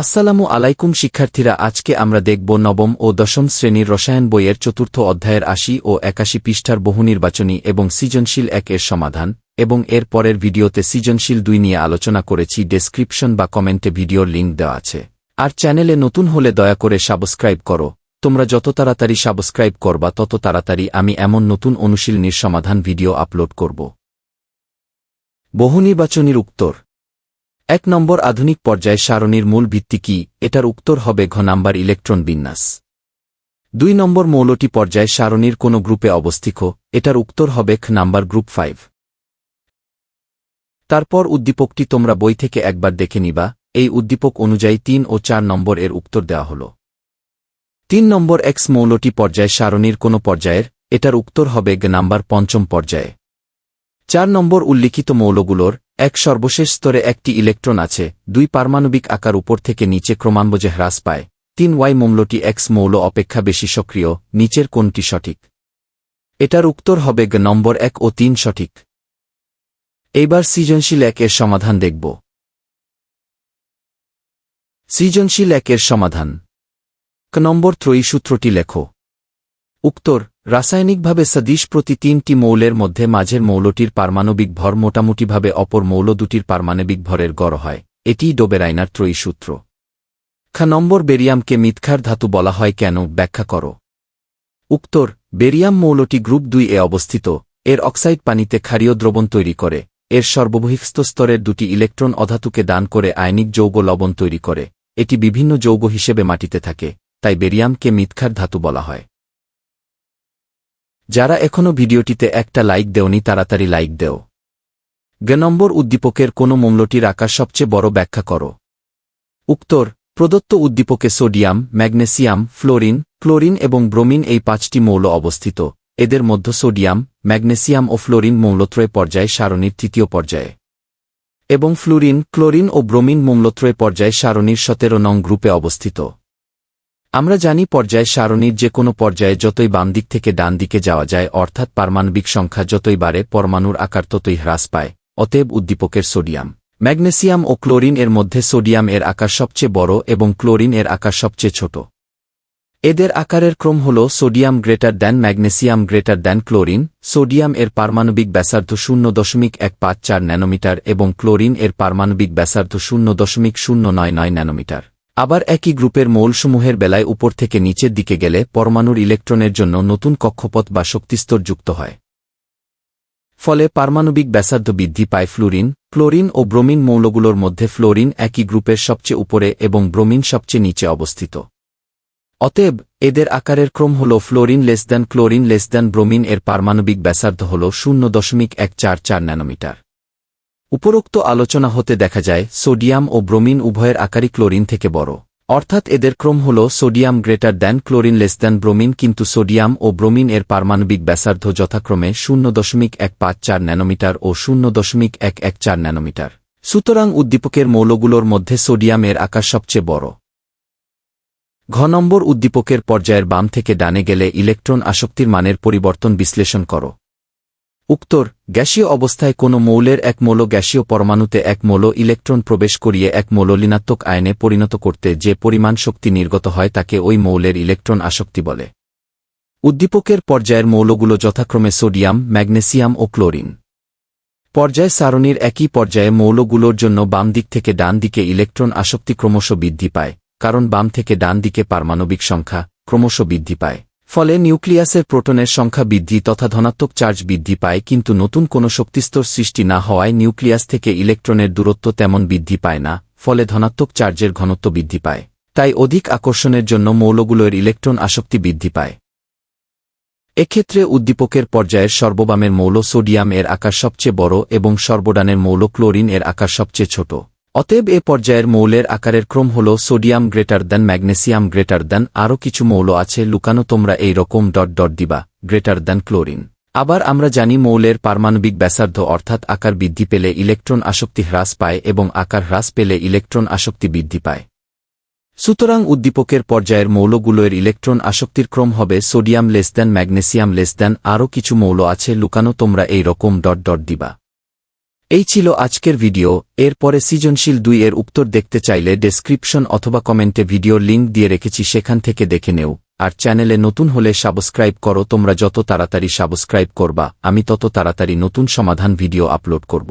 আসসালামু আলাইকুম শিক্ষার্থীরা, আজকে আমরা দেখব নবম ও দশম শ্রেণির রসায়ন বইয়ের চতুর্থ অধ্যায়ের আশি ও একাশি পৃষ্ঠার বহুনির্বাচনী এবং সৃজনশীল এক এর সমাধান এবং এর পরের ভিডিওতে সৃজনশীল দুই নিয়ে আলোচনা করেছি, ডেসক্রিপশন বা কমেন্টে ভিডিওর লিঙ্ক দেওয়া আছে। আর চ্যানেলে নতুন হলে দয়া করে সাবস্ক্রাইব করো। তোমরা যত তাড়াতাড়ি সাবস্ক্রাইব করবা, তত তাড়াতাড়ি আমি এমন নতুন অনুশীলনীর সমাধান ভিডিও আপলোড করব। বহু বহুনির্বাচনীর উত্তর। এক নম্বর আধুনিক পর্যায়ে সারণীর মূল ভিত্তি কি? এটার উত্তর হবে ঘ নাম্বার ইলেকট্রন বিন্যাস। দুই নম্বর মৌলটি পর্যায়ে সারণীর কোনো গ্রুপে অবস্থিত, এটার উত্তর হবে খ নাম্বার গ্রুপ ফাইভ। তারপর উদ্দীপকটি তোমরা বই থেকে একবার দেখে নিবা, এই উদ্দীপক অনুযায়ী তিন ও চার নম্বর এর উত্তর দেওয়া হল। তিন নম্বর এক্স মৌলটি পর্যায়ে সারণীর কোনো পর্যায়ের, এটার উত্তর হবে গ নাম্বার পঞ্চম পর্যায়ে। চার নম্বর উল্লিখিত মৌলগুলোর এক সর্বশেষ স্তরে একটি ইলেকট্রন আছে, দুই পারমাণবিক আকার উপর থেকে নিচে ক্রমান্বজে হ্রাস পায়। তিন ওয়াই মৌলটি এক্স মৌল অপেক্ষা বেশি সক্রিয়, নিচের কোনটি সঠিক। এটার উত্তর হবে নম্বর এক ও তিন সঠিক। এইবার সৃজনশীল এক এর সমাধান দেখব। সৃজনশীল একের সমাধান। ক নম্বর ত্রয়ী সূত্রটি লেখো। উত্তর রাসায়নিকভাবে সদিশ প্রতি তিনটি মৌলের মধ্যে মাঝের মৌলটির পারমাণবিক ভর মোটামুটিভাবে অপর মৌল দুটির পারমাণবিক ভরের গড় হয় এটিই ডোবেরাইনার ত্রয়ী সূত্র। খা নম্বর বেরিয়ামকে মিথ্যার ধাতু বলা হয় কেন, ব্যাখ্যা করো। উত্তর, বেরিয়াম মৌলটি গ্রুপ দুই এ অবস্থিত, এর অক্সাইড পানিতে ক্ষারীয় দ্রবণ তৈরি করে, এর সর্ববহিস্থ স্তরের দুটি ইলেকট্রন অধাতুকে দান করে আয়নিক যৌগ লবণ তৈরি করে, এটি বিভিন্ন যৌগ হিসেবে মাটিতে থাকে, তাই বেরিয়ামকে মিথ্যার ধাতু বলা হয়। যারা এখনও ভিডিওটিতে একটা লাইক দেওনি তাড়াতাড়ি লাইক দেও। গ নম্বর উদ্দীপকের কোনো মৌলটির আকার সবচেয়ে বড় ব্যাখ্যা করো। উত্তর, প্রদত্ত উদ্দীপকে সোডিয়াম, ম্যাগনেসিয়াম, ফ্লোরিন, ক্লোরিন এবং ব্রোমিন এই পাঁচটি মৌল অবস্থিত। এদের মধ্য সোডিয়াম, ম্যাগনেসিয়াম ও ফ্লোরিন মৌলত্রয় পর্যায়ে সারণীর তৃতীয় পর্যায়ে। এবং ফ্লোরিন, ক্লোরিন ও ব্রোমিন মৌলত্রয় পর্যায়ে সারণীর সতেরো নং গ্রুপে অবস্থিত। আমরা জানি পর্যায় সারণীর যে কোনো পর্যায়ে যতই বাম দিক থেকে ডান দিকে যাওয়া যায়, অর্থাৎ পারমাণবিক সংখ্যা যতই বাড়ে, পরমাণুর আকার ততই হ্রাস পায়, অতএব উদ্দীপকের সোডিয়াম। ম্যাগনেসিয়াম ও ক্লোরিন এর মধ্যে সোডিয়াম এর আকার সবচেয়ে বড় এবং ক্লোরিন এর আকার সবচেয়ে ছোট। এদের আকারের ক্রম হল sodium greater than magnesium greater than chlorine, sodium এর পারমাণবিক ব্যাসার্ধ শূন্য দশমিক এক পাঁচ চার ন্যানোমিটার এবং ক্লোরিন এর পারমাণবিক ব্যাসার্ধ শূন্য দশমিক শূন্য নয় নয় ন্যানোমিটার। আবার একই গ্রুপের মৌলসমূহের বেলায় উপর থেকে নিচের দিকে গেলে পরমাণুর ইলেকট্রনের জন্য নতুন কক্ষপথ বা শক্তিস্তর যুক্ত হয়। ফলে পারমাণবিক ব্যাসার্ধ বৃদ্ধি পায় ফ্লোরিন, ক্লোরিন ও ব্রোমিন মৌলগুলোর মধ্যে ফ্লোরিন একই গ্রুপের সবচেয়ে উপরে এবং ব্রোমিন সবচেয়ে নিচে অবস্থিত। অতএব, এদের আকারের ক্রম হল fluorine less than chlorine less than bromine এর পারমাণবিক ব্যাসার্ধ হল শূন্য দশমিক এক চার চার ন্যানোমিটার। উপরোক্ত আলোচনা হতে দেখা যায়, সোডিয়াম ও ব্রোমিন উভয়ের আকারই ক্লোরিন থেকে বড়। অর্থাৎ এদের ক্রম হল sodium greater than chlorine less than bromine কিন্তু সোডিয়াম ও ব্রোমিন এর পারমাণবিক ব্যাসার্ধ যথাক্রমে শূন্য দশমিক এক পাঁচ চার ন্যানোমিটার ও শূন্য দশমিক এক এক চার ন্যানোমিটার। সুতরাং উদ্দীপকের মৌলগুলোর মধ্যে সোডিয়াম এর আকার সবচেয়ে বড়। ঘ নম্বর উদ্দীপকের পর্যায়ের বাম থেকে ডানে গেলে ইলেকট্রন আসক্তির মানের পরিবর্তন বিশ্লেষণ করো। উত্তর গ্যাসীয় অবস্থায় কোনো মৌলের এক মৌল গ্যাসীয় পরমাণুতে এক মৌল ইলেকট্রন প্রবেশ করিয়ে এক মৌল ঋণাত্মক আয়নে পরিণত করতে যে পরিমাণ শক্তি নির্গত হয় তাকে ওই মৌলের ইলেকট্রন আসক্তি বলে। উদ্দীপকের পর্যায়ের মৌলগুলো যথাক্রমে সোডিয়াম, ম্যাগনেসিয়াম ও ক্লোরিন। পর্যায় সারণীর একই পর্যায়ে মৌলগুলোর জন্য বাম দিক থেকে ডান দিকে ইলেকট্রন আসক্তি ক্রমশ বৃদ্ধি পায়, কারণ বাম থেকে ডান দিকে পারমাণবিক সংখ্যা ক্রমশ বৃদ্ধি পায়। ফলে নিউক্লিয়াসের প্রোটনের সংখ্যা বৃদ্ধি তথা ধনাত্মক চার্জ বৃদ্ধি পায়, কিন্তু নতুন কোনো শক্তিস্তর সৃষ্টি না হওয়ায় নিউক্লিয়াস থেকে ইলেকট্রনের দূরত্ব তেমন বৃদ্ধি পায় না, ফলে ধনাত্মক চার্জের ঘনত্ব বৃদ্ধি পায়। তাই অধিক আকর্ষণের জন্য মৌলগুলোর ইলেকট্রন আসক্তি বৃদ্ধি পায়। এক্ষেত্রে উদ্দীপকের পর্যায়ের সর্ববামের মৌল সোডিয়াম এর আকার সবচেয়ে বড় এবং সর্বডানের মৌল ক্লোরিন এর আকার সবচেয়ে ছোট। অতএব এ পর্যায়ের মৌলের আকারের ক্রম হল sodium greater than magnesium greater than আরও কিছু মৌল আছে লুকানো তোমরা এই রকম ডট ডট দিবা, গ্রেটার দ্যান ক্লোরিন। আবার আমরা জানি মৌলের পারমাণবিক ব্যাসার্ধ অর্থাৎ আকার বৃদ্ধি পেলে ইলেকট্রন আসক্তি হ্রাস পায় এবং আকার হ্রাস পেলে ইলেকট্রন আসক্তি বৃদ্ধি পায়। সুতরাং উদ্দীপকের পর্যায়ের মৌলগুলোর ইলেকট্রন আসক্তির ক্রম হবে sodium less than magnesium less than আরও কিছু মৌল আছে লুকানো তোমরা এই রকম ডট ডট দিবা। এই ছিল আজকের ভিডিও, এরপরে সৃজনশীল দুই এর উত্তর দেখতে চাইলে ডেসক্রিপশন অথবা কমেন্টে ভিডিও লিঙ্ক দিয়ে রেখেছি, সেখান থেকে দেখে নেও। আর চ্যানেলে নতুন হলে সাবস্ক্রাইব করো, তোমরা যত তাড়াতাড়ি সাবস্ক্রাইব করবা, আমি তত তাড়াতাড়ি নতুন সমাধান ভিডিও আপলোড করব।